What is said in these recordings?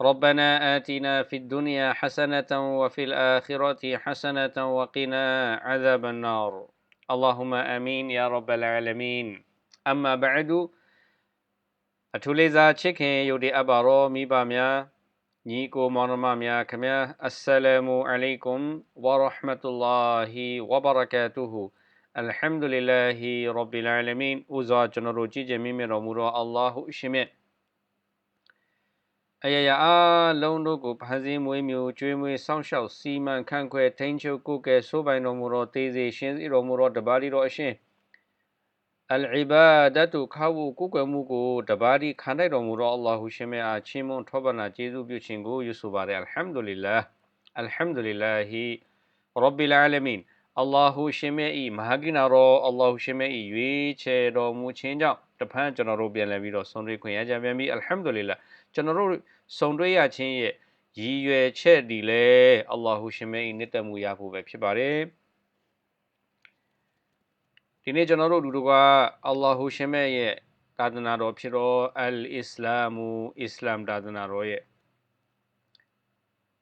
ربنا آتنا في الدنيا حسنة وفي الآخرة حسنة وقنا عذاب النار اللهم آمين يا رب العالمين أما بعد အထူးလေးစားချစ်ခင်ယုတ်ဒီအပ်ပါတော့မိဘများညီကိုမောင်နှမများခင်ဗျာအစ္စလာမူအလိုင်ကွမ်ဝရဟ်မတုလာဟီဝဘရကာတူဟူအလ်ဟမ်ဒူလ illah ရဘ်ဘီလ်အာလမင်ဦးစွာကျွန်တော်တို့ကြည်ကြမြင့်မြတ်တော်မူသောအလ္လာဟုရှင်မြတ် အယယအားလုံးတို့ကိုဖန်ဆင်းမွေးမြူကျွေးမွေးစောင့်ရှောက်စီမံခန့်ခွဲထိန်းချုပ်ကိုယ်ကဲဆိုးပိုင်တော်မူသောတေးစေရှင်စီတော်မူသောတပါးရီတော်အရှင်အလ်အီဘာဒတ်ခါဝကိုကွယ်မှုကိုတပါးဒီခံတိုက်တော်မူသောအလ္လာဟုရှင်မြတ်အားချီးမွမ်းထောပနာကျေးဇူးပြုခြင်းကိုယူဆိုပါရအလ်ဟမ်ဒူလ illah အလ်ဟမ်ဒူလ illah ရဘ်ဘီလ်အာလမင်အလ္လာဟုရှင်မြတ်၏မဟာကိနာတော်အလ္လာဟုရှင်မြတ်၏ရွေးချယ်တော်မူခြင်းကြောင့် တဖန်ကျွန်တော်တို့ပြန်လည်ပြီးတော့ဆုံးတွေ့ခွင့်ရကြပြန်ပြီအလ်ဟမ်ဒူလ illah ကျွန်တော်တို့ဆုံတွေ့ရခြင်းရဲ့ရည်ရွယ်ချက်ဒီလေအလ္လာဟုရှင်မြတ်၏နှစ်သက်မှုရဖို့ပဲဖြစ်ပါတယ်ဒီနေ့ကျွန်တော်တို့လူတို့ကအလ္လာဟူရှင်မြတ်ရဲ့သာသနာတော်ဖြစ်တော့အလ်အစ္စလာမူအစ္စလာမ်သာသနာတော်ရဲ့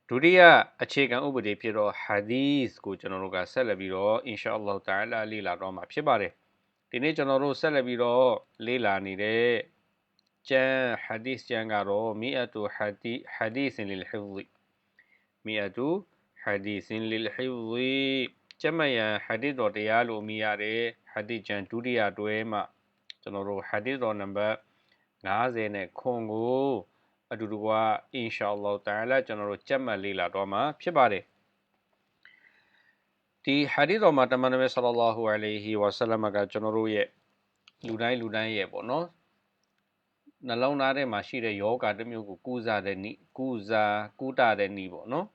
ဒုတိယအခြေခံဥပဒေဖြစ်တော့ဟာဒီသ်ကိုကျွန်တော်တို့ကဆက်လက်ပြီးတော့အင်ရှာအလ္လာဟ်တာအလာလေ့လာတော့မှာဖြစ်ပါတယ် ဒီနေ့ကျွန်တော်တို့ဆက်လက်ပြီးတော့လေ့လာနေတဲ့ကျမ်းဟာဒီသ်ကျမ်းကတော့မီအတူဟာဒီဟာဒီသ်လလ်ဟီဇ်မီအတူဟာဒီသ်လလ်ဟီဇ်ကျမ်းမယံဟာဒီတော်တရားလို့မြည်ရတယ်ဟာဒီကျမ်းဒုတိယတွဲမှာကျွန်တော်တို့ဟာဒီတော်နံပါတ်90နဲ့ခွန်ကိုအတူတူကအင်ရှာအလ္လာဟ်တာလာကျွန်တော်တို့ကြက်မှတ်လေ့လာတော့မှာဖြစ်ပါတယ် ဒီဟာဒီတော်မှာတမန်တော်ဆလလာဟူအလိုင်ဟီဝါဆလမ်ကကျွန်တော်တို့ရဲ့လူတိုင်းလူတိုင်းရဲ့ပေါ့နော်နှလုံးသားထဲမှာရှိတဲ့ယောဂတစ်မျိုးကိုကူးစားတဲ့နီးကူးစားကူးတာတဲ့နီးပေါ့နော်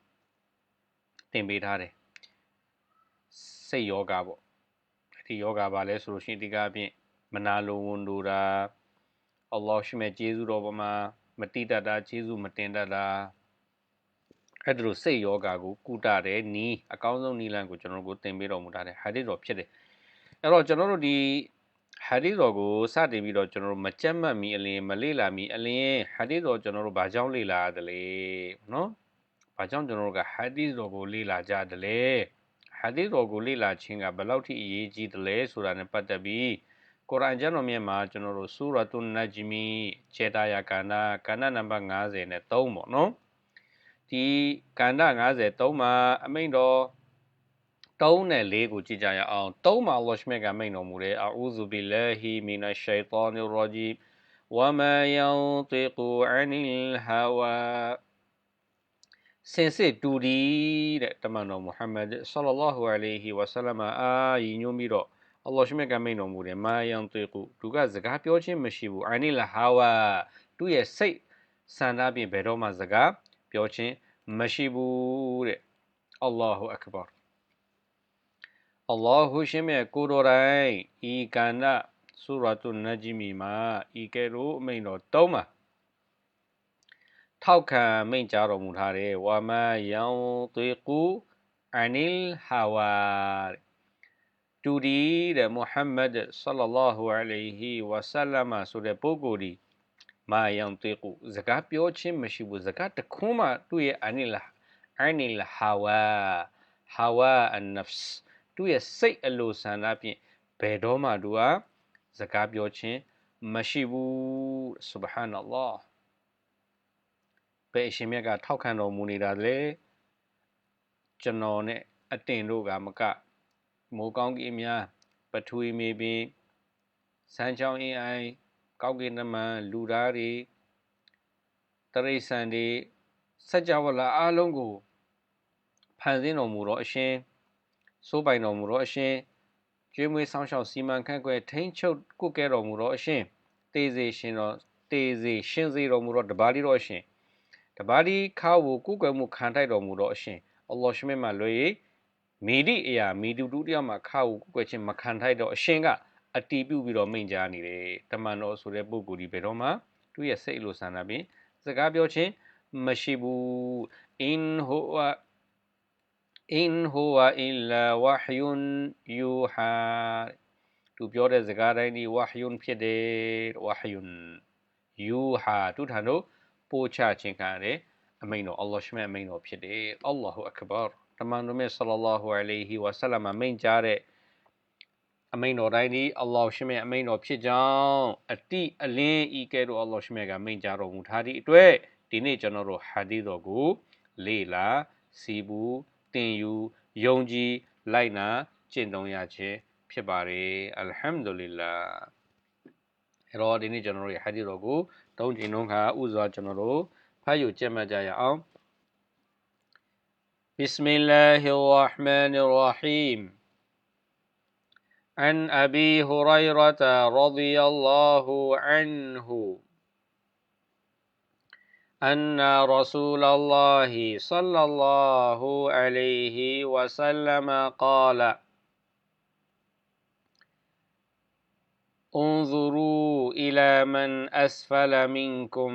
သင်ပေးထားတယ်စိတ်ယောဂပေါ့ဒီယောဂပါလဲဆိုလို့ရှိရင်ဒီကအပြင်မနာလိုဝန်တို့တာအလ္လာဟ်ရှိမဲ့ကျေးဇူးတော်ပေါ်မှာမတိတတ်တာကျေးဇူးမတင်တတ်တာ အဲ့ဒါလိုစိတ်ယောဂကိုကုတတဲ့နီးအကောင်းဆုံးနီးလန်းကိုကျွန်တော်တို့သင်ပေးတော်မူထားတဲ့ဟာဒီတော်ဖြစ်တယ်အဲ့တော့ကျွန်တော်တို့ဒီဟာဒီတော်ကိုစတင်ပြီးတော့ကျွန်တော်တို့မကြက်မှတ်မီအလင်းမလေ့လာမီအလင်းဟာဒီတော်ကျွန်တော်တို့ဘာကြောင့်လေ့လာရတယ်လဲနော်ဘာကြောင့်ကျွန်တော်တို့ကဟာဒီတော်ကိုလေ့လာကြတယ်လဲဟာဒီတော်ကိုလေ့လာခြင်းကဘယ်လောက်ထိအရေးကြီးတယ်လဲဆိုတာနဲ့ပတ်သက်ပြီးကုရ်အာန်ကျမ်းတော်မြတ်မှာကျွန်တော်တို့ဆူရတုန်နဂျမီခြေတာယာကန္နာကန္နာနံပါတ်90နဲ့3ပေါ့နော် ဒီကန္နာ53မှာအမိန့်တော်3နဲ့4ကိုကြည့်ကြရအောင်3မှာအလ္လာဟ်ရှမြတ်ကမိန့်တော်မူတယ်အာဥဇူဘီလာဟီမီနရှိုင်တာနီရဂျီမ်ဝမာယန်တီကူအနီလ်ဟာဝါစင်စစ်တူဒီတဲ့တမန်တော်မုဟမ္မဒ်ဆလ္လာလာဟူအလိုင်ဟီဝါဆလမ်အာယညွှန်းပြီးတော့အလ္လာဟ်ရှိမြတ်ကမိန်တော်မူတယ်မာယန်တေကူသူကစကားပြောခြင်းမရှိဘူးအာနီလဟာဝါသူ့ရဲ့စိတ်ဆန္ဒဖြင့်ဘယ်တော့မှစကား ပြောခြင်းမရှိဘူးတဲ့အလ္လာဟူအကဘာအလ္လာဟူရှိမြတ်ကိုတော်တိုင်ဤကန္နဆူရတုနဂျီမီမှာဤကဲ့သို့အမိန်တော်သုံးပါထောက်ခံမိန့်ကြားတော်မူထားတယ်ဝါမယံတေကူအနီလ်ဟာဝါတူဒီတဲ့မုဟမ္မဒ်ဆလလာဟူအလိုင်ဟီဝါဆလမ်ဆိုတဲ့ပုဂ္ဂိုလ်ဒီ မာယံတေကူစကားပြောခြင်းမရှိဘူးစကားတခွန်းမှသူ့ရဲ့အနီလ်အနီလ်ဟာဝါဟာဝါအန်နဖ်စ်သူ့ရဲ့စိတ်အလိုဆန္ဒဖြင့်ဘယ်တော့မှသူဟာစကားပြောခြင်းမရှိဘူးဆူဘဟာနအလ္လာဟ်ပဲအရှင်မြတ်ကထောက်ခံတော်မူနေတာလေကျွန်တော်နဲ့အတင်တို့ကမကမိုးကောင်းကင်များပထဝီမြေပြင်စမ်းချောင်းအင်းအိုင် ကောက်ကင်နမန်လူသားတွေတရိษံတွေစัจ java လာအားလုံးကိုဖန်ဆင်းတော်မူတော့အရှင်စိုးပိုင်တော်မူတော့အရှင်ကျွေးမွေးဆောင်းရှောက်စီမံခန့်ခွဲထိန်းချုပ်ကုကဲတော်မူတော့အရှင်တေးစေရှင်တော်တေးစေရှင်စေတော်မူတော့တပါးလေးတော့အရှင်တပါးဒီခါကိုကုကွယ်မှုခံထိုက်တော်မူသောအရှင်အလ္လာဟ်ရှမြတ်မှလွယ်မိဒီအရာမိတူတူတယောက်မှခါကိုကုကွယ်ခြင်းမခံထိုက်တော့အရှင်က အတီးပြုတ်ပြီးတော့မိန့်ကြားနေတယ်တမန်တော်ဆိုတဲ့ပုဂ္ဂိုလ်ဒီဘယ်တော့မှသူ့ရဲ့စိတ်လိုဆန္ဒဖြင့်စကားပြောခြင်းမရှိဘူးအင်ဟိုဝအင်ဟိုဝအီလာဝဟယွန်ယူဟာသူပြောတဲ့စကားတိုင်းဒီဝဟယွန်ဖြစ်တယ်ဝဟယွန်ယူဟာသူထံတို့ပို့ချခြင်းခံရတယ်အမိန်တော်အလ္လာဟ်ရှမြတ်အမိန်တော်ဖြစ်တယ်အလ္လာဟူအကဘာတမန်တော်မြတ်ဆလ္လာလာဟူအလိုင်ဟီဝါဆလမ်အမိန်ကြားတဲ့ အမိန်တော်တိုင်းဒီအလ္လာဟ်ရှမြတ်အမိန်တော်ဖြစ်ကြောင်းအတိအလင်းဤကဲ့သို့အလ္လာဟ်ရှမြတ်ကမိန်ကြားတော်မူထားသည့်အတွက်ဒီနေ့ကျွန်တော်တို့ဟာဒီတော်ကိုလေ့လာစီဘူးတင်ယူယုံကြည်လိုက်နာကျင့်သုံးရခြင်းဖြစ်ပါတယ်အလ်ဟမ်ဒူလ illah အဲ့တော့ဒီနေ့ကျွန်တော်တို့ရဲ့ဟာဒီတော်ကိုတုံးကျင်လုံးခါဥစွာကျွန်တော်တို့ဖတ်ယူကြက်မှတ်ကြရအောင် بسم الله الرحمن الرحيم عن أبي هريرة رضي الله عنه أن رسول الله صلى الله عليه وسلم قال انظروا إلى من أسفل منكم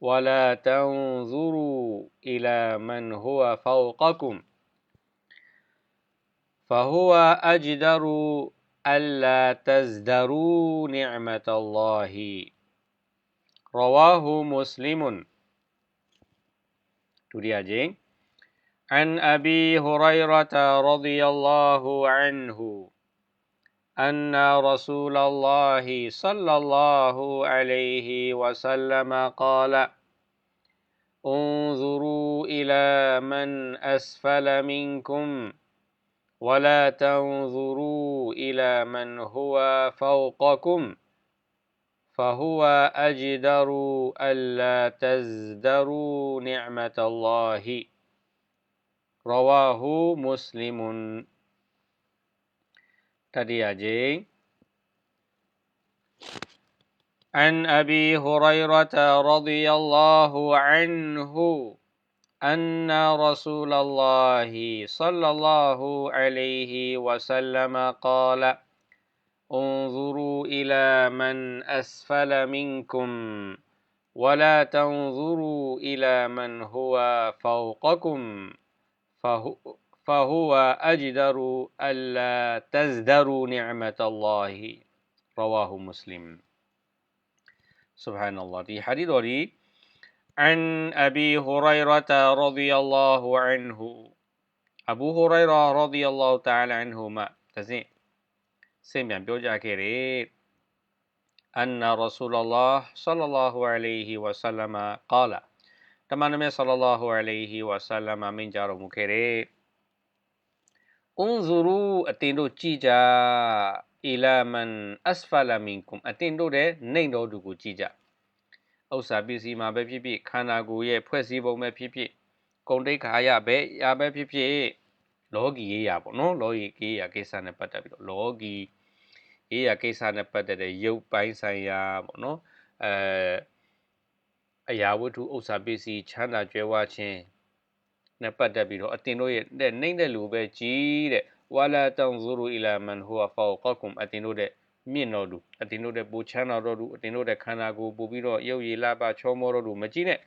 ولا تنظروا إلى من هو فوقكم. فهو أجدر ألا تزدروا نعمة الله. رواه مسلم. عن أبي هريرة رضي الله عنه أن رسول الله صلى الله عليه وسلم قال انظروا إلى من أسفل منكم. ولا تنظروا إلى من هو فوقكم فهو أجدر ألا تزدروا نعمة الله. رواه مسلم. تدي أجي عن ابي هريره رضي الله عنه أن رسول الله صلى الله عليه وسلم قال انظروا إلى من أسفل منكم ولا تنظروا إلى من هو فوقكم فهو أجدر ألا تزدروا نعمة الله. رواه مسلم. سبحان الله. في حديث وري عن أبي هريرة رضي الله عنه. أبو هريرة رضي الله تعالى عنهما. تزين سمع. بيوجع كرير أن رسول الله صلى الله عليه وسلم قال. تمام صلى الله عليه وسلم من جار مكري انظروا أتينو جيجا إلى من أسفل منكم. أتندو ده نينو دو جيجا. ဥစ္စာပစ္စည်းမှာပဲဖြစ်ဖြစ်ခန္ဓာကိုယ်ရဲ့ဖွဲ့စည်းပုံပဲဖြစ်ဖြစ်ဂုံတိတ်ခါရပဲရပဲဖြစ်ဖြစ်လောကီရေးရပေါ့နော်လောကီရေးရကိစ္စနဲ့ပတ်သက်ပြီးတော့လောကီရေးရကိစ္စနဲ့ပတ်သက်တဲ့ရုပ်ပိုင်းဆိုင်ရာပေါ့နော်အဲအရာဝတ္ထုဥစ္စာပစ္စည်းချမ်းသာကြွယ်ဝခြင်းနဲ့ပတ်သက်ပြီးတော့အတင်တို့ရဲ့နှိမ့်တဲ့လူပဲကြီးတဲ့ဝါလာတန်ဇူရူအီလာမန်ဟူဝဖောကကွမ်အတင်တို့တဲ့ မြင့်တော်သူအတင်တို့တဲ့ပူချမ်းတော်တော်သူအတင်တို့တဲ့ခန္ဓာကိုယ်ပူပြီးတော့ရုပ်ရည်လာပါချောမောတော်သူမကြည့်နဲ့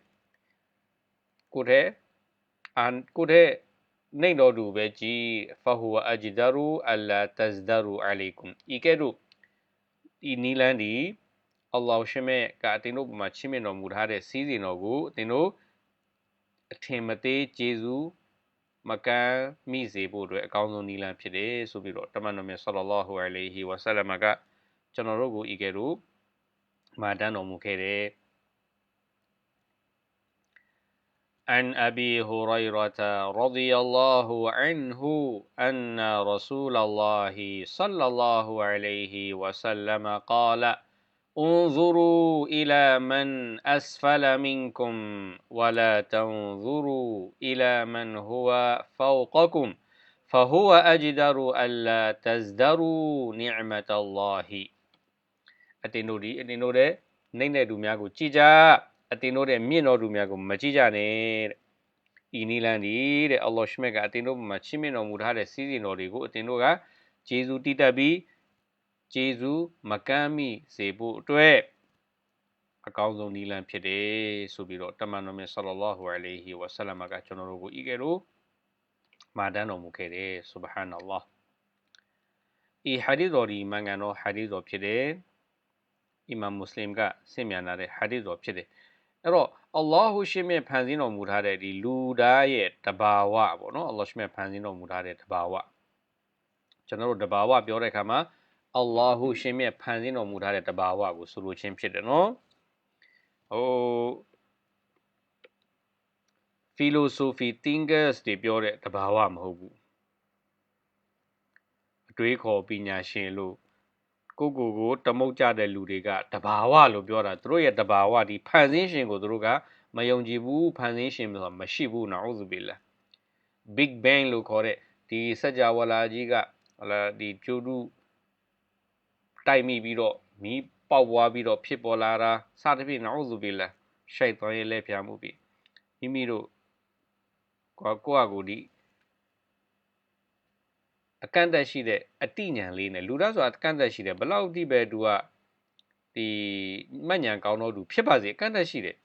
ကိုတဲ့အာကိုတဲ့နှိမ့်တော်သူပဲကြည်ဖဟူဝအဂျဒရူအလာတဇဒရူအလိုင်ကွမ်ဤကဲ့သို့ဒီနီလန်ဒီအလ္လာဟ်ရှမေကအတင်တို့မှာချီးမြှင့်တော်မူထားတဲ့စီးစဉ်တော်ကိုအတင်တို့အထင်မသေးကျေးဇူး မကမ်းမိစေဖို့အတွက်အကောင်းဆုံးနည်းလမ်းဖြစ်တယ်ဆိုပြီးတော့တမန်တော်မြတ်ဆလလောဟူအလိုင်ဟီဝါဆလမ်ကကျွန်တော်တို့ကိုဤကဲ့သို့မာတန်းတော်မူခဲ့တယ် عن أبي هريرة رضي الله عنه أن رسول الله صلى الله عليه وسلم قال انظروا إلى من أسفل منكم ولا تنظروا إلى من هو فوقكم فهو أجدر ألا تزدروا نعمة الله အတင်တို့ဒီအတင်တို့တဲ့နှိမ့်တဲ့သူများကိုကြည်ကြ အတင်တို့တဲ့မြင့်တော်သူများကိုမကြည့်ကြနဲ့တဲ့ဤနီလန်ဒီတဲ့အလ္လာဟ်ရှမြတ်ကအတင်တို့မှာချီးမြှင့်တော်မူထားတဲ့စီးစိမ်တော်တွေကိုအတင်တို့ကဂျေဇူးတည်တတ်ပြီး ဂျေဇူးမကမ်းမိစေဖို့အတွက်အကောင်းဆုံးနီလန်ဖြစ်တယ်ဆိုပြီးတော့တမန်တော်မြတ်ဆလ္လာဟူအလိုင်ဟီဝါဆလမ်ကကျွန်တော်တို့ကိုဤကဲလို့မာတန်းတော်မူခဲ့တယ်ဆူဘဟာနအလ္လာဟ်ဤဟာဒီတော်ဒီမန်ကန်တော်ဟာဒီတော်ဖြစ်တယ်အီမမ်မွတ်စလင်ကဆင့်မြန်လာတဲ့ဟာဒီတော်ဖြစ်တယ်အဲ့တော့အလ္လာဟူရှိမြတ်ဖန်ဆင်းတော်မူထားတဲ့ဒီလူသားရဲ့တဘာဝပေါ့နော်အလ္လာဟ်ရှိမြတ်ဖန်ဆင်းတော်မူထားတဲ့တဘာဝကျွန်တော်တို့တဘာဝပြောတဲ့အခါမှာ အလ္လာဟူရှင်မြတ်ဖန်ဆင်းတော်မူထားတဲ့တဘာဝကိုဆိုလိုခြင်းဖြစ်တယ်နော်ဟို philosophy thinkers တွေပြောတဲ့တဘာဝမဟုတ်ဘူးအတွေးခေါ်ပညာရှင်လို့ကိုကိုကိုတမုတ်ကြတဲ့လူတွေကတဘာဝလို့ပြောတာသူတို့ရဲ့တဘာဝဒီဖန်ဆင်းရှင်ကိုသူတို့ကမယုံကြည်ဘူးဖန်ဆင်းရှင်ဆိုတာမရှိဘူးနော်ဥဇဘီလာ big bang လို့ခေါ်တဲ့ဒီစัจ java လာကြီးကဟလာဒီကျိုးတူ တိုက်မိပြီးတော့မီးပေါက်ပွားပြီးတော့ဖြစ်ပေါ်လာတာစသဖြင့်နော်ဥဇဘီလာရှိုက်သွင်းရဲ့လက်ပြမှုပြီးမိမိတို့ကိုကိုကကိုဒီအကန့်အသတ်ရှိတဲ့အတိညာလေးနဲ့လူသားဆိုတာအကန့်အသတ်ရှိတယ်ဘလောက်တိပဲသူကဒီမညံကောင်းတော့သူဖြစ်ပါစေအကန့်အသတ်ရှိတယ်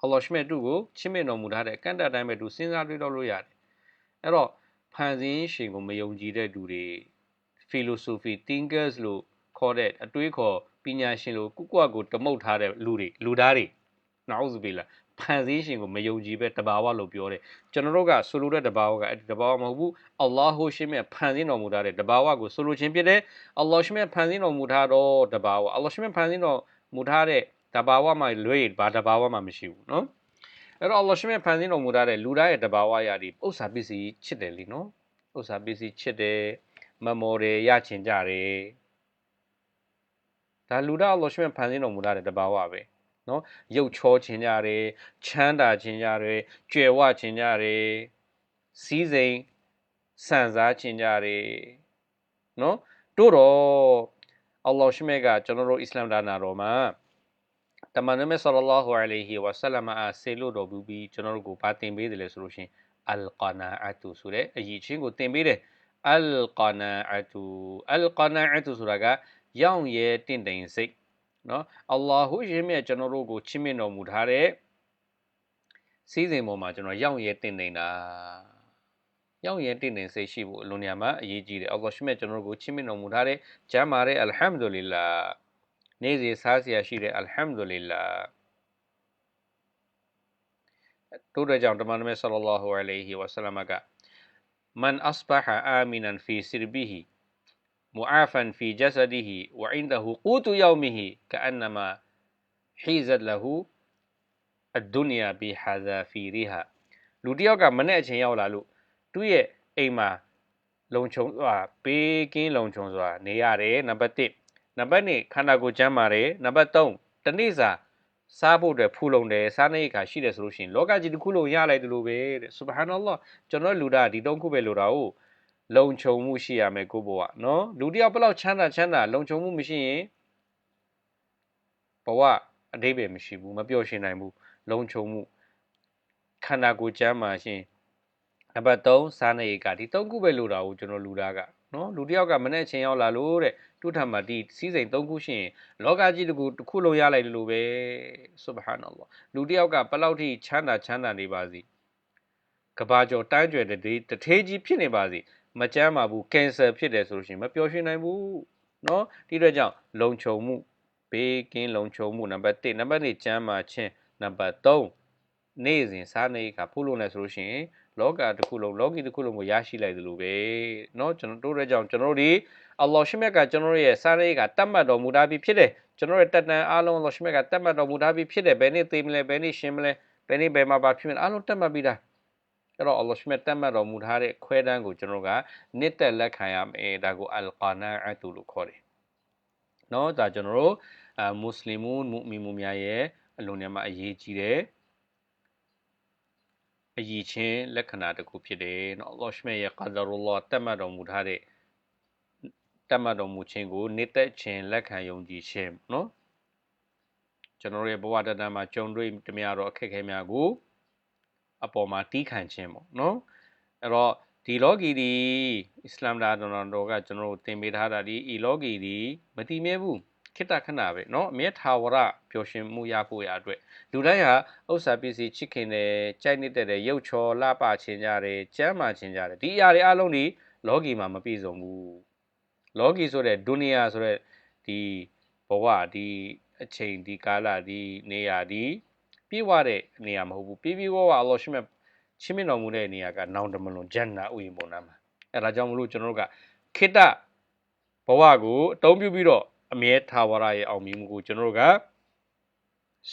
အလ္လာဟ်ရှမြတ်သူ့ကိုချစ်မြတ်တော်မူထားတဲ့အကန့်အသတ်တိုင်းပဲသူစဉ်းစားတွေးတော့လို့ရတယ်အဲ့တော့ဖန်ဆင်းရှင်ကိုမယုံကြည်တဲ့သူတွေ philosophy thinkers လို့ခေါ်တဲ့အတွေးခေါ်ပညာရှင်လို့ကုကွကိုတမုတ်ထားတဲ့လူတွေလူသားတွေနာဥဇဘီလာဖန်ဆင်းရှင်ကိုမယုံကြည်ပဲတဘာဝလို့ပြောတယ်ကျွန်တော်တို့ကဆိုလိုတဲ့တဘာဝကအဲ့ဒီတဘာဝမဟုတ်ဘူးအလ္လာဟ်ဟိုရှင်မြတ်ဖန်ဆင်းတော်မူထားတဲ့တဘာဝကိုဆိုလိုခြင်းဖြစ်တယ်အလ္လာဟ်ရှင်မြတ်ဖန်ဆင်းတော်မူထားတော့တဘာဝအလ္လာဟ်ရှင်မြတ်ဖန်ဆင်းတော်မူထားတဲ့တဘာဝမှလွဲဘာတဘာဝမှမရှိဘူးနော်အဲ့တော့အလ္လာဟ်ရှင်မြတ်ဖန်ဆင်းတော်မူထားတဲ့လူသားရဲ့တဘာဝရာဒီဥစ္စာပစ္စည်းချစ်တယ်လीနော်ဥစ္စာပစ္စည်းချစ်တယ် မမော်တယ်ရချင်ကြတယ်ဒါလူသားအလ္လာဟ်ရှင်မြတ်ဖန်ဆင်းတော်မူထားတဲ့တဘာဝပဲနော်ရုပ်ချောခြင်းကြတယ်ချမ်းသာခြင်းကြတယ်ကြွယ်ဝခြင်းကြတယ်စီးစိမ်ဆန်စားခြင်းကြတယ်နော်တို့တော့အလ္လာဟ်ရှိမြတ်ကကျွန်တော်တို့အစ္စလာမ်ဒါနာတော်မှာတမန်တော်မြတ်ဆလ္လာဟူအလိုင်ဟီဝါဆလမ်အားဆေလို့တော်ပြီးကျွန်တော်တို့ကိုပါတင်ပေးတယ်လေဆိုလို့ရှင်အလ်ကနာအတူဆိုတဲ့အရေးချင်းကိုတင်ပေးတယ် အလ်ကနာအတူအလ်ကနာအတူဆိုတာကရောင်ရဲတင့်တယ်စိတ်နော်အလ္လာဟူရှင်မြတ်ကျွန်တော်တို့ကိုချစ်မြတ်တော်မူထားတဲ့စီးစိမ်ပေါ်မှာကျွန်တော်ရောက်ရဲတင့်နေတာရောက်ရဲတင့်တယ်စိတ်ရှိဖို့အလွန်ညာမှာအရေးကြီးတယ်အလ္လာဟ်ရှင်မြတ်ကျွန်တော်တို့ကိုချစ်မြတ်တော်မူထားတဲ့ကျမ်းမာတဲ့အလ်ဟမ်ဒူလ illah နေ့စဉ်စားစရာရှိတဲ့အလ်ဟမ်ဒူလ illah တို့တဲ့ကြောင့်တမန်တော်မြတ်ဆလ္လာလဟူအလိုင်ဟီဝါဆလမ်က မန်အစဘဟာအာမီနန်ဖီဆစ်ဘီဟီ معافا في جسده وعنده قوت يومه كأنما حيزت له الدنيا بحذافيرها လူတယောက်ကမနဲ့အချိန်ရောက်လာလို့သူ့ရဲ့အိမ်မှာလုံခြုံစွာပေးကင်းလုံခြုံစွာနေရတယ်နံပါတ်1နံပါတ်2ခန္ဓာကိုယ်ကျန်းမာတယ်နံပါတ်3တနေ့စာ စားဖို့အတွက်ဖူလုံတယ်စားနေခါရှိတယ်ဆိုလို့ရှိရင်လောကကြီးတစ်ခုလုံးရလိုက်တယ်လို့ပဲတဲ့ဆူဘဟာနလ္လာကျွန်တော်လူသားဒီတုံးခုပဲလိုတာဟုတ်လုံခြုံမှုရှိရမယ်ကိုဘဝနော်လူတယောက်ဘလောက်ချမ်းသာချမ်းသာလုံခြုံမှုမရှိရင်ဘဝအတိပ္ပယ်မရှိဘူးမပြောရှင်နိုင်ဘူးလုံခြုံမှုခန္ဓာကိုယ်ကျမ်းမာရှင်နံပါတ်3စားနေကဒီ၃ခုပဲလိုတာကိုကျွန်တော်လူသားက နော်လူတယောက်ကမနဲ့ချင်းရောက်လာလို့တဲ့တုထမှာဒီစီးစိမ်၃ခုရှိရင်လောကကြီးတကူတစ်ခုလုံးရလိုက်လို့ပဲဆုဘဟာနလ္လာလူတယောက်ကဘလောက်ထိချမ်းသာချမ်းသာနေပါစီကဘာကျော်တန်းကြွယ်တဲ့တထေးကြီးဖြစ်နေပါစီမကြမ်းပါဘူးကင်ဆာဖြစ်တယ်ဆိုလို့ရှိရင်မပျော်ရွှင်နိုင်ဘူးเนาะဒီအတွက်ကြောင့်လုံခြုံမှုဘေးကင်းလုံခြုံမှုနံပါတ်1နံပါတ်2ကျမ်းမာခြင်းနံပါတ်3နေ့စဉ်စားနေကဖုလို့နေဆိုလို့ရှိရင် လောကတစ်ခုလုံးလောကီတစ်ခုလုံးကိုရရှိလိုက်သလိုပဲเนาะကျွန်တော်တို့ရဲ့ကြောင့်ကျွန်တော်တို့ဒီအလ္လာဟ်ရှိမြတ်ကကျွန်တော်တို့ရဲ့စားနေကတတ်မှတ်တော်မူထားပြီးဖြစ်တယ်ကျွန်တော်ရဲ့တတ်တန်အားလုံးအလ္လာဟ်ရှိမြတ်ကတတ်မှတ်တော်မူထားပြီးဖြစ်တယ်ဘယ်နေ့သိမလဲဘယ်နေ့ရှင်းမလဲဘယ်နေ့ဘယ်မှာပါဖြစ်မလဲအားလုံးတတ်မှတ်ပြီးသားအဲ့တော့ Allah မြတ်တတ်မှတ်တော်မူထားတဲ့ခွဲတန်းကိုကျွန်တော်ကနှစ်သက်လက်ခံရမယ်ဒါကို al qana'atu လို့ခေါ်တယ်เนาะဒါကျွန်တော်တို့အမွတ်စလင်မူမူမီမူများရဲ့အလုံးထဲမှာအရေးကြီးတယ် အယီချင်းလက္ခဏာတစ်ခုဖြစ်တယ်နော်အလ္လာဟ်ရှမေရဲ့ကာဇာရူလ္လာတတ်မှတ်တော်မူထားတဲ့တတ်မှတ်တော်မူခြင်းကိုနေသက်ခြင်းလက်ခံယုံကြည်ခြင်းနော်ကျွန်တော်ရဲ့ဘဝတဏ္ဍာမှာကြုံတွေ့တမရတော့အခက်အခဲများကိုအပေါ်မှာတီးခံခြင်းပေါ့နော်အဲ့တော့ဒီလောကီဒီအစ္စလာမ်လာတော်တော်ကကျွန်တော်တို့သင်ပေးထားတာဒီဤလောကီဒီမတိမြဲဘူး ခိတ္တခဏပဲเนาะအမြဲထာဝရပျော်ရွှင်မှုရဖို့ရအတွက်လူတိုင်းဟာဥစ္စာပစ္စည်းချစ်ခင်တယ်ကြိုက်နေတဲ့တဲ့ရုပ်ချော်လှပခြင်းကြတယ်ကျမ်းမာခြင်းကြတယ်ဒီအရာတွေအလုံးဒီလောကီမှာမပြည့်စုံဘူးလောကီဆိုတဲ့ဒုနီယာဆိုတဲ့ဒီဘဝဒီအချိန်ဒီကာလဒီနေရာဒီပြည့်ဝတဲ့နေရာမဟုတ်ဘူးပြည့်ပြည့်ဝဝအလ္လာဟ်ရှိမြတ်ချင်းမြင့်တော်မူတဲ့နေရာကနောင်တမလွန်ဂျန်နာဥယျာဉ်ပေါ်နာမှာအဲဒါကြောင့်မလို့ကျွန်တော်တို့ကခိတ္တဘဝကိုအသုံးပြုပြီးတော့ အမြဲထာဝရရဲ့အောင်မြင်မှုကိုကျွန်တော်တို့က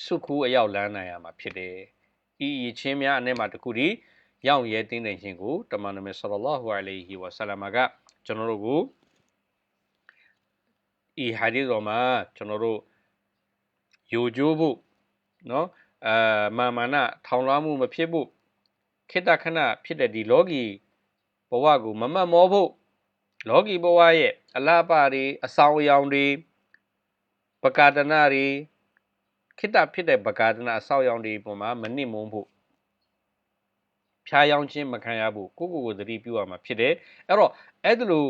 စုခုအရောက်လန်းနိုင်ရမှာဖြစ်တယ်။ဤရချင်းများအ내မှာတခုဒီရောက်ရဲတင်းတဲ့ခြင်းကိုတမန်တော်မြတ်ဆလလောဟူအလိုင်ဟီဝါဆလမ်ကကျွန်တော်တို့ကိုဤဟာဒီတော်မှာကျွန်တော်တို့ယိုကျိုးဖို့နော်အာမာမာနထောင်လွှားမှုမဖြစ်ဖို့ခိတ္တခဏဖြစ်တဲ့ဒီလောကီဘဝကိုမမတ်မောဖို့ လောကီဘဝရဲ့အလားပါတွေအဆောင်အယောင်တွေပကာဒနာတွေခိတ္တဖြစ်တဲ့ပကာဒနာအဆောင်အယောင်တွေပုံမှာမနစ်မုန်းဖို့ဖြားယောင်းခြင်းမခံရဖို့ကိုကိုကိုသတိပြုရမှာဖြစ်တယ်အဲ့တော့အဲ့ဒါလို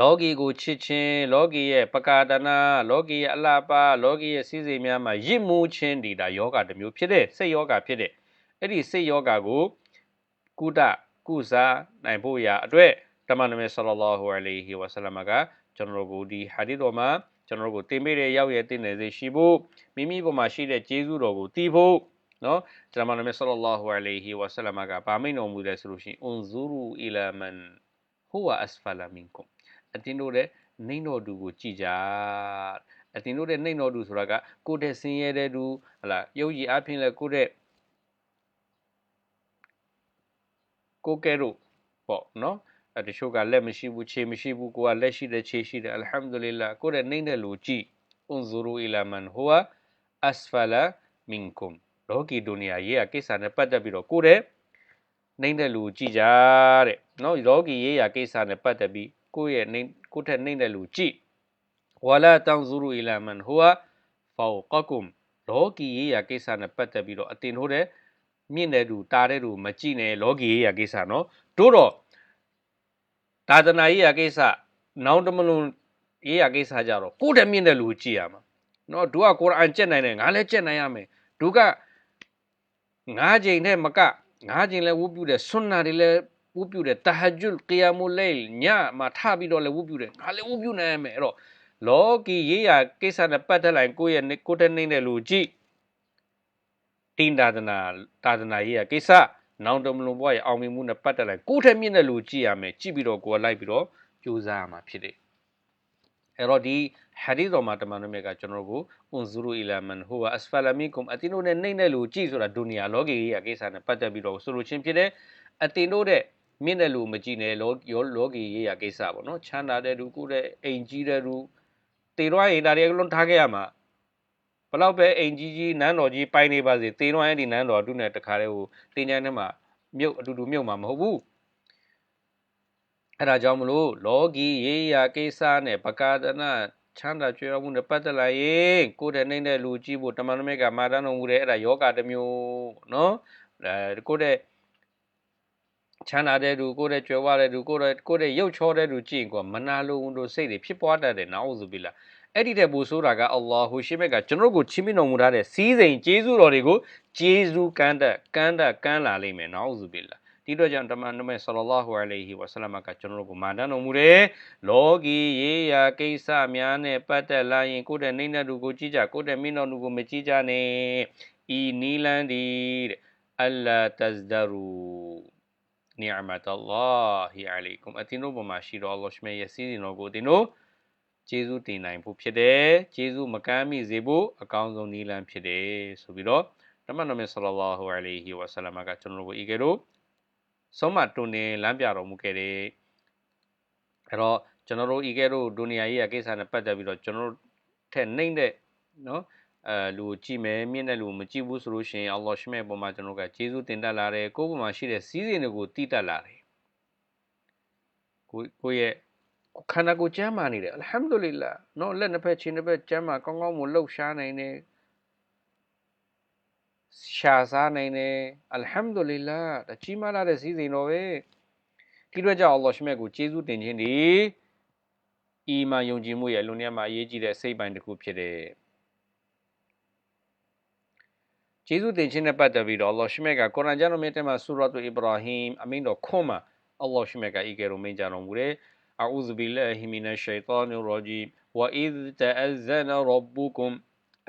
လောကီကိုချစ်ခြင်းလောကီရဲ့ပကာဒနာလောကီရဲ့အလားပါလောကီရဲ့စည်းစိမ်များမှာရစ်မှုခြင်းဒီဒါယောဂတစ်မျိုးဖြစ်တဲ့စိတ်ယောဂဖြစ်တဲ့အဲ့ဒီစိတ်ယောဂကိုကုဒကုစားနိုင်ဖို့ရာအတွက် တမန်တော်မြတ်ဆလလောဟူအလိုင်ဟီဝါဆလမ်ကကျွန်တော်တို့ဒီဟာဒီတော်မှာကျွန်တော်တို့ကိုတင်ပေးတဲ့ရောက်ရဲ့တင်နေစေရှိဖို့မိမိပေါ်မှာရှိတဲ့ကျေးဇူးတော်ကိုတည်ဖို့နော်တမန်တော်မြတ်ဆလလောဟူအလိုင်ဟီဝါဆလမ်ကဗာမိန်တော်မူတယ်ဆိုလို့ရှိရင်အွန်ဇူရူအီလာမန်ဟူဝါအစဖလာမင်ကွမ်အတင်းတို့တဲ့နှိမ့်တော်သူကိုကြည်ကြအတင်းတို့တဲ့နှိမ့်တော်သူဆိုတာကကိုတဲ့ဆင်းရဲတဲ့သူဟလာရုပ်ရည်အဖြစ်လဲကိုတဲ့ကိုကဲတို့ပေါ့နော် အဲတချို့ကလက်မရှိဘူးခြေမရှိဘူးကိုကလက်ရှိတဲ့ခြေရှိတယ်အလ်ဟမ်ဒူလ illah ကိုတဲ့နှိမ့်တဲ့လူကြည်အွန်ဇူရူအီလာမန်ဟူဝါအစဖလာမင်ကွမ်လောကီဒုနီယာရေးကကိစ္စနဲ့ပတ်သက်ပြီးတော့ကိုတဲ့နှိမ့်တဲ့လူကြည်ကြတဲ့နော်လောကီရေးရာကိစ္စနဲ့ပတ်သက်ပြီးကိုရဲ့နှိမ့်ကိုထက်နှိမ့်တဲ့လူကြည်ဝလာတန်ဇူရူအီလာမန်ဟူဝါဖောကကွမ်လောကီရေးရာကိစ္စနဲ့ပတ်သက်ပြီးတော့အတင်ထိုးတဲ့မြင့်တဲ့သူတာတဲ့သူမကြည့်နဲ့လောကီရေးရာကိစ္စနော်တို့တော့ သာသနာရေးရာကိစ္စနောင်တမလုံးရေးရာကိစ္စကြတော့ကိုယ်တည်းမြင့်တဲ့လူကြည့်ရမှာနော်သူကကုရ်အာန်ကျက်နိုင်တယ်ငါလည်းကျက်နိုင်ရမယ်သူကငါးချိန်နဲ့မကငါးချိန်လည်းဝုပြုတယ်ဆွန်နာတွေလည်းဝုပြုတယ်တဟဂျွတ်ကီယာမူလိလ်ညမှာထပြီးတော့လည်းဝုပြုတယ်ငါလည်းဝုပြုနိုင်ရမယ်အဲ့တော့လောကီရေးရာကိစ္စနဲ့ပတ်သက်လိုက်ကိုယ့်ရဲ့ကိုယ်တည်းနေတဲ့လူကြည့်တင်းသာသနာသာသနာရေးရာကိစ္စ နောင်တမလွန်ဘွားရဲ့အောင်မြင်မှုနဲ့ပတ်သက်လိုက်ကိုယ်ထက်မြင့်တဲ့လူကြည့်ရမယ်ကြည့်ပြီးတော့ကိုယ်လိုက်ပြီးတော့ကြိုးစားရမှာဖြစ်တယ်အဲ့တော့ဒီဟာဒီတော်မှာတမန်တော်မြတ်ကကျွန်တော်တို့ကိုအွန်ဇူရူအီလာမန်ဟူဝါအစဖလာမီကွမ်အတင်တို့နဲ့နှိမ့်တဲ့လူကြည့်ဆိုတာဒုနီယာလောကီရဲ့ကိစ္စနဲ့ပတ်သက်ပြီးတော့ဆိုလိုချင်းဖြစ်တယ်အတင်တို့တဲ့မြင့်တဲ့လူမကြည့်နဲ့လောယောလောကီရဲ့ကိစ္စပေါ့နော်ချမ်းသာတဲ့လူကိုတဲ့အိမ်ကြီးတဲ့လူတေတော့ရင်ဒါတွေအလုံးထားခဲ့ရမှာ ဘလောက်ပဲအိမ်ကြီးကြီးနန်းတော်ကြီးပိုင်နေပါစေတေတော့အဲ့ဒီနန်းတော်အတုနဲ့တခါတည်းဟိုတင်ကြမ်းထဲမှာမြုပ်အတူတူမြုပ်မှာမဟုတ်ဘူးအဲ့ဒါကြောင့်မလို့လောကီရေးရာကိစ္စနဲ့ပကာဒနာချမ်းသာကြွယ်ဝမှုနဲ့ပတ်သက်လာရင်ကိုယ်တည်းနေတဲ့လူကြည့်ဖို့တမန်တော်မြတ်ကမာတန်းတော်မူတဲ့အဲ့ဒါယောဂတစ်မျိုးနော်အဲကိုယ်တည်းချမ်းသာတဲ့သူကိုယ်တည်းကြွယ်ဝတဲ့သူကိုယ်တည်းကိုယ်တည်းရုပ်ချောတဲ့သူကြည့်ရင်ကိုမနာလိုဝန်တို့စိတ်တွေဖြစ်ပွားတတ်တယ်နာဥဇူဘီလာ အဲ့ဒီတဲ့ဘူဆိုတာကအလ္လာဟူရှိမြတ်ကကျွန်တော်တို့ကိုချီးမြှင့်တော်မူထားတဲ့စီးစိမ်ကျေးဇူးတော်တွေကိုကျေးဇူးကမ်းတက်ကမ်းတက်ကမ်းလာလိမ့်မယ်နာဥဇူဘီလာဒီတော့ကြောင့်တမန်တော်မြတ်ဆလလာဟူအလိုင်ဟီဝါဆလမ်ကကျွန်တော်တို့ကိုမာတန်းတော်မူတယ်လောကီရေးရာကိစ္စများနဲ့ပတ်သက်လာရင်ကိုယ့်တဲ့နေတဲ့သူကိုကြည့်ကြကိုယ့်တဲ့မင်းတော်သူကိုမကြည့်ကြနဲ့ဤနီလန်ဒီတဲ့အလ္လာတဇဒရူနီအမတ်အလ္လာဟီအလိုင်ကွမ်အတင်တို့ပေါ်မှာရှိတော်အလ္လာဟ်ရှမေရဲ့စီးရင်တော်ကိုတင်တို့ ကျေးဇူးတင်နိုင်ဖို့ဖြစ်တယ်ကျေးဇူးမကမ်းမိစေဖို့အကောင်းဆုံးနည်းလမ်းဖြစ်တယ်ဆိုပြီးတော့တမန်တော်မြတ်ဆလလာဟူအလိုင်ဟီဝါဆလမ်ကကျွန်တော်တို့ကိုဤကဲတော့ဆုံးမတွင်နေလမ်းပြတော်မူခဲ့တယ်အဲ့တော့ကျွန်တော်တို့ဤကဲတို့ဒုနီယာကြီးရဲ့ကိစ္စနဲ့ပတ်သက်ပြီးတော့ကျွန်တော်တို့ထက်နှိမ့်တဲ့နော်အဲလူကြည့်မယ်မြင့်တဲ့လူမကြည့်ဘူးဆိုလို့ရှိရင်အလ္လာဟ်ရှမေပေါ်မှာကျွန်တော်ကကျေးဇူးတင်တတ်လာတယ်ကိုယ့်ပေါ်မှာရှိတဲ့စီးစိမ်တွေကိုတည်တတ်လာတယ်ကိုကိုရဲ့ ခန္ဓာကိုယ်ကျမ်းမာနေတယ်အလ်ဟမ်ဒူလ illah နော်လက်နှစ်ဖက်ခြေနှစ်ဖက်ကျမ်းမာကောင်းကောင်းမလှုပ်ရှားနိုင်တယ်ရှာစားနိုင်တယ်အလ်ဟမ်ဒူလ illah ဒါကြီးမားလာတဲ့စည်းစိမ်တော်ပဲဒီတော့ကြောင့်အလ္လာဟ်ရှမြတ်ကိုကျေးဇူးတင်ခြင်းဒီအီမန်ယုံကြည်မှုရဲ့အလွန်တရာမှအရေးကြီးတဲ့စိတ်ပိုင်းတစ်ခုဖြစ်တယ်ကျေးဇူးတင်ခြင်းနဲ့ပတ်သက်ပြီးတော့အလ္လာဟ်ရှမြတ်ကကုရ်အာန်ကျမ်းတော်မြတ်ထဲမှာဆူရတ်အီဘရာဟင်အမင်းတော်ခွန်မှာအလ္လာဟ်ရှမြတ်ကဤကဲလို့မိန့်ကြတော်မူတယ် أعوذ بالله من الشيطان الرجيم وإذ تأذن ربكم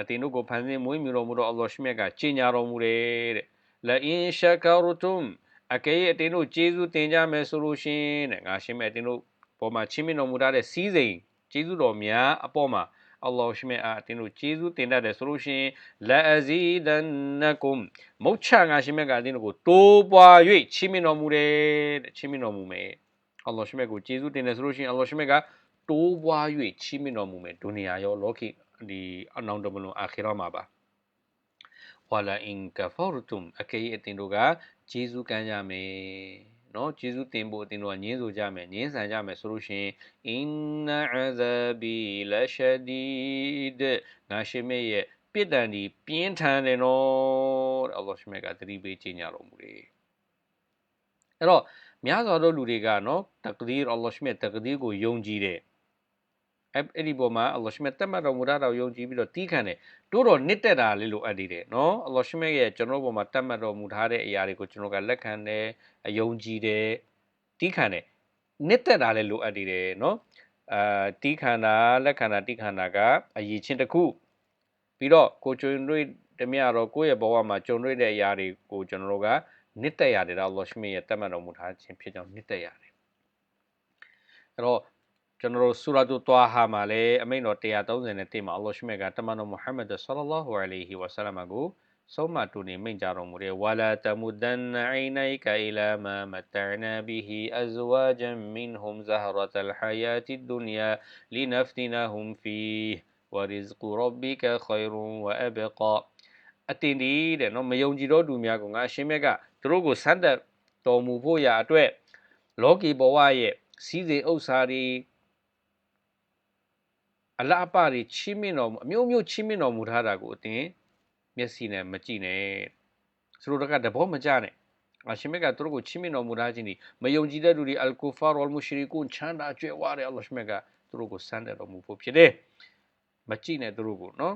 အတင်တို့ကိုဖန်ဆင်းမွေးမြူတော်မူသောအလ္လာဟ်ရှမြတ်ကကြီးညာတော်မူတယ်တဲ့လာအင်ရှကာရတုမ်အကဲအတင်တို့ကျေးဇူးတင်ကြမယ်ဆိုလို့ရှင်တဲ့ငါရှင်းမဲ့အတင်တို့ပေါ်မှာချင်းမြင့်တော်မူထားတဲ့စီးစိမ်ကျေးဇူးတော်များအပေါ်မှာအလ္လာဟ်ရှမြတ်အားအတင်တို့ကျေးဇူးတင်တတ်တယ်ဆိုလို့ရှင်လာအဇီဒန်နကုမ်မုတ်ချငါရှင်းမဲ့ကအတင်တို့ကိုတိုးပွား၍ချင်းမြင့်တော်မူတယ်တဲ့ချင်းမြင့်တော်မူမယ် အလ္လာဟ်ရှမြတ်ကိုကျေးဇူးတင်တယ်ဆိုလို့ရှင်အလ္လာဟ်ရှမြတ်ကတိုးပွား၍ချင်းမြင့်တော်မူမယ်ဒုနီယာရောလောကီဒီအနောင်တမလွန်အာခိရမှာပါဝလာအင်ကဖာရတုမ်အကေအတင်တို့ကဂျေဇုကမ်းကြမယ်နော်ဂျေဇုတင်ဖို့အတင်တို့ကညင်းဆိုကြမယ်ညင်းဆန်ကြမယ်ဆိုလို့ရှိရင်အင်နာအဇဘီလရှဒီဒငါရှိမေရဲ့ပြစ်ဒဏ်ဒီပြင်းထန်တယ်နော်အလ္လာဟ်ရှိမေကသတိပေးခြင်းကြတော်မူတယ်အဲ့တော့ များစွာသောလူတွေကနော်တကဒီအလ္လာဟ်ရှိမေတကဒီကိုယုံကြည်တယ်အဲ့အဲ့ဒီပေါ်မှာအလ္လာဟ်ရှမြတ်တတ်မှတ်တော်မူတာတော်ယုံကြည်ပြီးတော့တီးခံတယ်တိုးတော့နစ်တက်တာလေးလိုအပ်နေတယ်နော်အလ္လာဟ်ရှမြတ်ရဲ့ကျွန်တော်တို့ပေါ်မှာတတ်မှတ်တော်မူထားတဲ့အရာတွေကိုကျွန်တော်ကလက်ခံတယ်အယုံကြည်တယ်တီးခံတယ်နစ်တက်တာလည်းလိုအပ်နေတယ်နော်အာတီးခံတာလက်ခံတာတီးခံတာကအရေးချင်းတစ်ခုပြီးတော့ကိုကျွန်းတွေ့တမရတော့ကိုယ့်ရဲ့ဘဝမှာကြုံတွေ့တဲ့အရာတွေကိုကျွန်တော်တို့က နစ်တက်ရတယ်တော့အလ္လာဟ်ရှမြတ်ရဲ့တတ်မှတ်တော်မူထားခြင်းဖြစ်ကြောင်းနစ်တက်ရတယ်အဲ့တော့ကျွန်တော်တို့ဆူရာတူတွာဟာမှာလည်းအမိန့်တော်130နဲ့တင်မှာအလ္လာဟ်ရှိမြတ်ကတမန်တော်မုဟမ္မဒ်ဆလ္လာလာဟူအလိုင်ဟီဝါဆလမ်ကိုဆုံးမတူနေမိန့်ကြတော်မူတယ်ဝါလာတမူဒန်အိနိုင်ကအီလာမာမတနာဘီဟီအဇဝါဂျန်မင်ဟွမ်ဇဟရတ်အလ်ဟယာတီဒ်ဒုနီယာလီနဖတီနာဟွမ်ဖီဝရဇကူရဘီကခိုင်ရွန်ဝအဘကာ အတင်ဒီတဲ့နော်မယုံကြည်တော့သူများကငါအရှင်မြတ်ကသူတို့ကိုဆန်းသက်တော်မူဖို့ရာအတွက်လောကီဘဝရဲ့စီးစိမ်ဥစ္စာတွေအလားအပတွေချီးမြှင့်တော်မူအမျိုးမျိုးချီးမြှင့်တော်မူထားတာကိုအတင်မျက်စိနဲ့မကြည့်နဲ့ဆိုလိုတာကတဘောမကြနဲ့အရှင်မြတ်ကသူတို့ကိုချီးမြှင့်တော်မူထားခြင်းဒီမယုံကြည်တဲ့လူတွေအလ်ကူဖာဝလ်မူရှရီကွန်ချမ်းသာကြွယ်ဝတယ်အလ္လာဟ်ရှင်မြတ်ကသူတို့ကိုစမ်းတဲ့တော်မူဖို့ဖြစ်တယ်မကြည့်နဲ့သူတို့ကိုနော်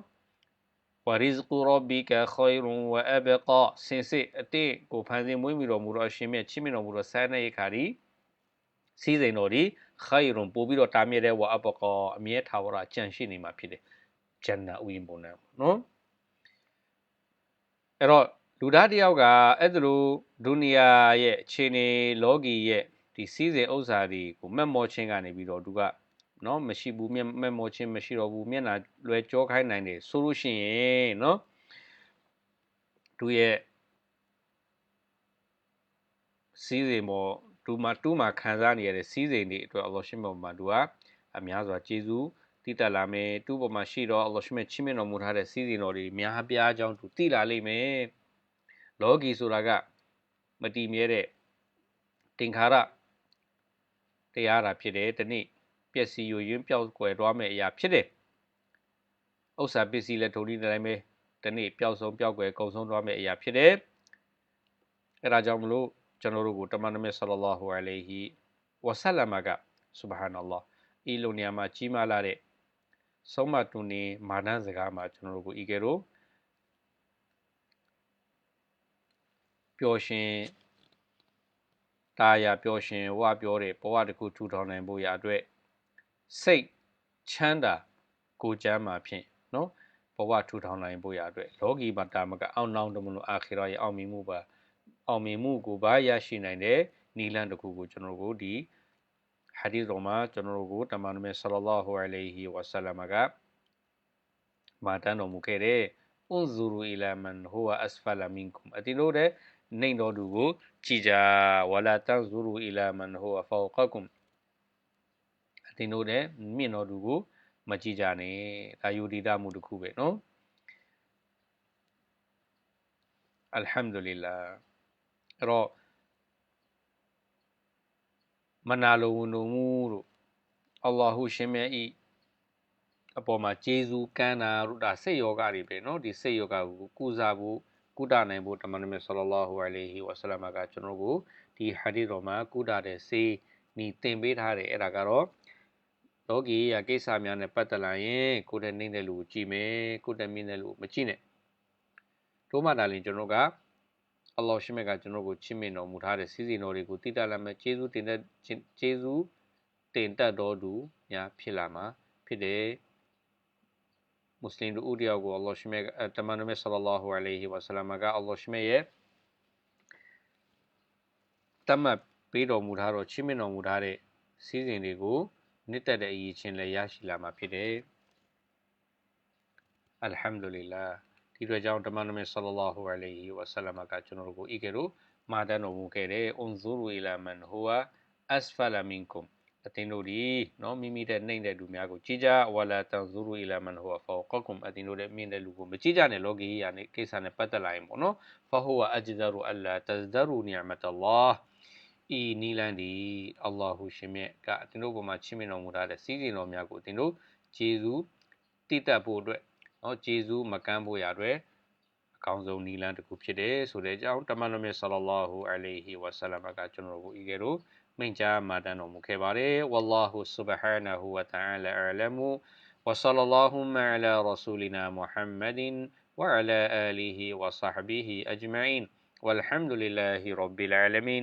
ဝရီဇ်ကူရဘီကခိုင်ရွန်ဝအဘကာစင်စစ်အတိကိုဖန်ဆင်းမွေးမြူတော်မူတော့အရှင်မြတ်ချီးမြှင့်တော်မူတော့ဆန်းတဲ့ခါဒီစီးစိမ်တော်ဒီခိုင်ရွန်ပို့ပြီးတော့တားမြဲတဲ့ဝအဘကာအမြဲထာဝရကြံရှိနေမှာဖြစ်တယ်ဂျန်နာဥယျာဉ်ပုံနဲ့နော်အဲ့တော့လူသားတယောက်ကအဲ့ဒါလိုဒုနီယာရဲ့အခြေအနေလောကီရဲ့ဒီစီးစိမ်ဥစ္စာတွေကိုမက်မောချင်းကနေပြီးတော့သူက နော်မရှိဘူးမျက်မက်မောချင်းမရှိတော့ဘူးမျက်နှာလွယ်ကြောခိုင်းနိုင်တယ်ဆိုလို့ရှိရင်နော်သူရဲ့စီးစိမ်ပေါ်တူမှာတူမှာခံစားနေရတဲ့စီးစိမ်တွေအတွက်အလ္လာဟ်ရှင်ပေါ်မှာသူကအများစွာကျေးဇူးတည်တက်လာမယ်တူပေါ်မှာရှိတော့အလ္လာဟ်ရှင်မြတ်ချီးမြှင့်တော်မူထားတဲ့စီးစိမ်တော်တွေများပြားကြောင်းသူတည်လာလိမ့်မယ်လောကီဆိုတာကမတည်မြဲတဲ့တင်ခါရတရားတာဖြစ်တယ်တနေ့ ပျက်စီးယွင်းပျောက်ကွယ်သွားမယ့်အရာဖြစ်တယ်ဥစ္စာပစ္စည်းလည်းဒုတိယတိုင်းပဲတနေ့ပျောက်ဆုံးပျောက်ကွယ်ကုန်ဆုံးသွားမယ့်အရာဖြစ်တယ်အဲဒါကြောင့်မလို့ကျွန်တော်တို့ကိုတမန်တော်မြတ်ဆလလာဟူအလိုင်ဟီဝဆလမကဆူဘဟာနလ္လာဤလိုနေရာမှာကြီးမားလာတဲ့ဆုံးမတူနေမာနစကားမှာကျွန်တော်တို့ကိုဤကဲတော့ပျော်ရှင်တာယာပျော်ရှင်ဝပြောတဲ့ဘဝတစ်ခုထူထောင်နိုင်ဖို့ရအတွက် စိတ်ချမ်းသာကိုချမ်းမှာဖြင့်နော်ဘဝထူထောင်နိုင်ဖို့ရအတွက်လောကီမှာတာမကအောင်နောင်တမလို့အာခိရရဲ့အောင်မြင်မှုပါအောင်မြင်မှုကိုပါရရှိနိုင်တဲ့နီလန်တစ်ခုကိုကျွန်တော်တို့ဒီဟာဒီတော်မှာကျွန်တော်တို့ကိုတမန်တော်မြတ်ဆလလောဟူအလိုင်ဟီဝဆလမ်ကမာတန်တော်မူခဲ့တဲ့ unzuru ila man huwa asfala minkum အတိလို့တဲ့နှိမ်တော်သူကိုကြည်ကြဝလာတန်ဇူရူအီလာမန်ဟိုအဖောကကုမ် အတင်းတို့တဲ့မြင့်တော်သူကိုမကြည်ကြနဲ့ဒါယူဒီတာမှုတစ်ခုပဲနော်အလ်ဟမ်ဒူလ illah အဲ့တော့မနာလိုဝန်တော်မူတို့အလ္လာဟုရှင်မြတ်ဤအပေါ်မှာဂျေဇူးကမ်းတာတို့ဒါစိတ်ယောဂတွေပဲเนาะဒီစိတ်ယောဂကိုကုစားဖို့ ကုဒနိုင်ဖို့တမန်တော်မြတ်ဆလလောဟူအလိုင်ဟီဝါဆလမ်ကကျွန်တော်ကိုဒီဟာဒီတော်မှာကုဒတဲ့စေးနီတင်ပေးထားတယ်အဲ့ဒါကတော့ လောကီရကိစ္စများနဲ့ပတ်သက်လာရင်ကိုယ်တဲ့နေတဲ့လူကိုကြည့်မယ်ကိုယ်တဲ့မြင်တဲ့လူကိုမကြည့်နဲ့တို့မှဒါလင်ကျွန်တော်ကအလ္လာဟ်ရှိမြတ်ကကျွန်တော်ကိုချစ်မြင့်တော်မူထားတဲ့စီးစီတော်တွေကိုတိတတ်လာမဲ့ကျေးဇူးတင်တဲ့ကျေးဇူးတင်တတ်တော်သူများဖြစ်လာမှာဖြစ်တယ်မွတ်စလင်တို့ဦးတယောက်ကိုအလ္လာဟ်ရှိမြတ်တမန်တော်မြတ်ဆလလောဟူအလိုင်ဟီဝါဆလမ်ကအလ္လာဟ်ရှိမြတ်ရဲ့တမတ်ပေးတော်မူထားတော့ချီးမြှင့်တော်မူထားတဲ့စီးစဉ်တွေကို နှစ်သက်တဲ့အရေးချင်းလည်းရရှိလာမှာဖြစ်တယ်။အလ်ဟမ်ဒူလ illah ဒီအတွက်ကြောင့်တမန်တော်မြတ်ဆလလောဟူအလိုင်ဟီဝါဆလမ်ကကျွန်တော်တို့ကိုဤကဲ့သို့မှာတန်းတော်မူခဲ့တယ်။ unzuru ila man huwa asfala minkum အတင်းတို့ဒီနော်မိမိတဲ့နှိမ့်တဲ့လူများကိုကြည်ကြဝလာတန်ဇူရူအီလာမန်ဟူဖာကကုမ်အတင်းတို့တဲ့မြင့်တဲ့လူကိုမကြည်ကြနဲ့လောကီယာနဲ့ကိစ္စနဲ့ပတ်သက်လာရင်ပေါ့နော်ဖဟူဝအဂျဇရူအလာတဇဒရူနီအမတ်အလ္လာဟ် ဤနီလန်ဒီအလ္လာဟူရှင်မြတ်ကအသင်တို့ပေါ်မှာချီးမြှင့်တော်မူထားတဲ့စီးစိမ်တော်များကိုအသင်တို့ဂျေဇူးတည်တတ်ဖို့အတွက်နော်ဂျေဇူးမကမ်းဖို့ရအတွက်အကောင်းဆုံးနီလန်တစ်ခုဖြစ်တယ်ဆိုတဲ့အကြောင်းတမန်တော်မြတ်ဆလလောဟူအလိုင်ဟီဝါဆလမ်ကကျွန်တော်တို့ဤကဲတော့မိန့်ကြားမှာတန်တော်မူခဲ့ပါတယ်ဝလ္လာဟူဆုဘဟာနဟူဝတအာလာအလမူ وصلى اللهم على رسولنا محمد وعلى آله وصحبه أجمعين والحمد لله رب العالمين